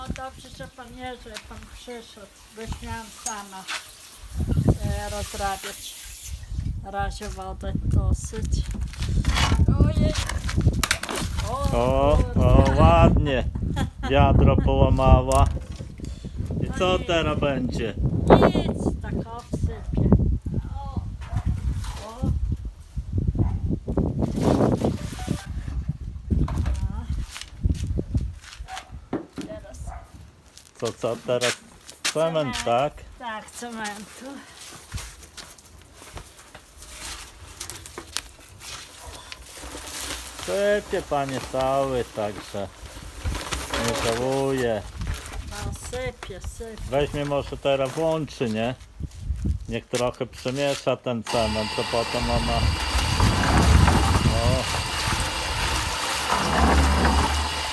No dobrze, że pan nie, że pan przyszedł, bo już miałam sama e, rozrabiać. Na razie wodę dosyć. Ojej. O, kurde. o, ładnie. Wiadro połamała. I co teraz będzie? Nic, tak o To co teraz? Cement, Cement. tak? Tak, cementu. Sypie panie cały, także nie żałuję. No sypie, sypie. Weźmie może teraz włączy, nie? Niech trochę przemiesza ten cement, to potem ona... O.